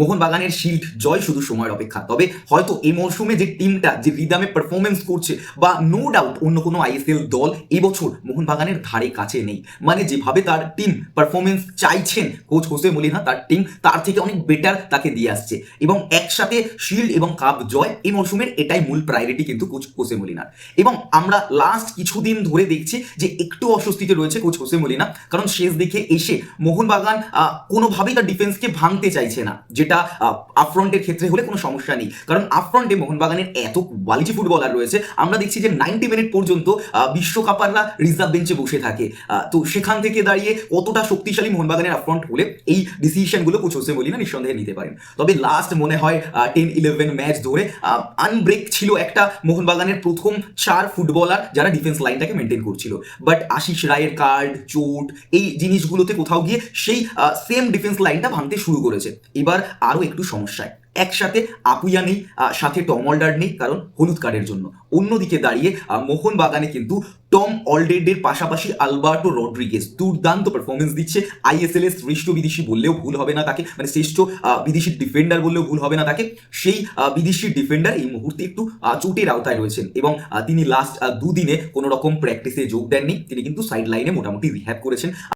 মোহনবাগানের শিল্ড জয় শুধু সময়ের অপেক্ষা। তবে হয়তো এই মরশুমে যে টিমটা যে রিদামে পারফরমেন্স করছে, বা নো ডাউট অন্য কোনো আইএসএল দল এবছর মোহনবাগানের ধারে কাছে নেই। মানে যেভাবে তার টিম পারফরমেন্স চাইছেন কোচ হোসে মলিনা, তার টিম তার থেকে অনেক বেটার তাকে দিয়ে আসছে। এবং একসাথে শিল্ড এবং কাপ জয় এই মরশুমের এটাই মূল প্রায়োরিটি কিন্তু কোচ হোসে মলিনার। এবং আমরা লাস্ট কিছুদিন ধরে দেখছি যে একটু অস্বস্তিতে রয়েছে কোচ হোসে মলিনা, কারণ শেষ দিকে এসে মোহনবাগান কোনোভাবেই তার ডিফেন্সকে ভাঙতে চাইছে না। যেটা আপফ্রন্টের ক্ষেত্রে হলে কোনো সমস্যা নেই। কারণ আপফ্রন্টে মোহনবাগানের এত কোয়ালিটি ফুটবলার রয়েছে, আমরা দেখছি যে নাইনটি মিনিট পর্যন্ত বিশ্বকাপাররা রিজার্ভ বেঞ্চে বসে থাকে। তো সেখান থেকে দাঁড়িয়ে কতটা শক্তিশালী মোহনবাগানের আপফ্রন্ট হলে এই ডিসিশনগুলো কোচ হোসে মলিনা নিঃসন্দেহে নিতে পারেন। তবে লাস্ট মনে হয় টেন ইলেভেন ম্যাচ ধরে আনব্রেক ছিল একটা মোহনবাগানের প্রথম চার ফুটবলার যারা ডিফেন্স লাইনটাকে মেনটেন করছিল। বাট আশিস রায়ের কার্ড চোট, এই জিনিসগুলোতে কোথাও গিয়ে সেই সেম ডিফেন্স লাইনটা ভাঙতে শুরু করেছে। এবার আরও একটু সমস্যায়। একসাথে আপুইয়া নেই সাথে টম অলডার নেই কারণ হলুদ কার্ডের জন্য। অন্যদিকে দাঁড়িয়ে আহ, মোহনবাগানে কিন্তু টম অলডেডের পাশাপাশি আলবার্টো রড্রিগেজ দুর্দান্ত পারফরমেন্স দিচ্ছে। আইএসএল এর শ্রেষ্ঠ বিদেশি বললেও ভুল হবে না তাকে মানে শ্রেষ্ঠ বিদেশি ডিফেন্ডার বললেও ভুল হবে না তাকে। সেই বিদেশি ডিফেন্ডার এই মুহূর্তে একটু চোটের আওতায় রয়েছেন এবং তিনি লাস্ট দুদিনে কোনো রকম প্র্যাকটিসে যোগ দেননি। তিনি কিন্তু সাইড লাইনে মোটামুটি রিহ্যাব করেছেন।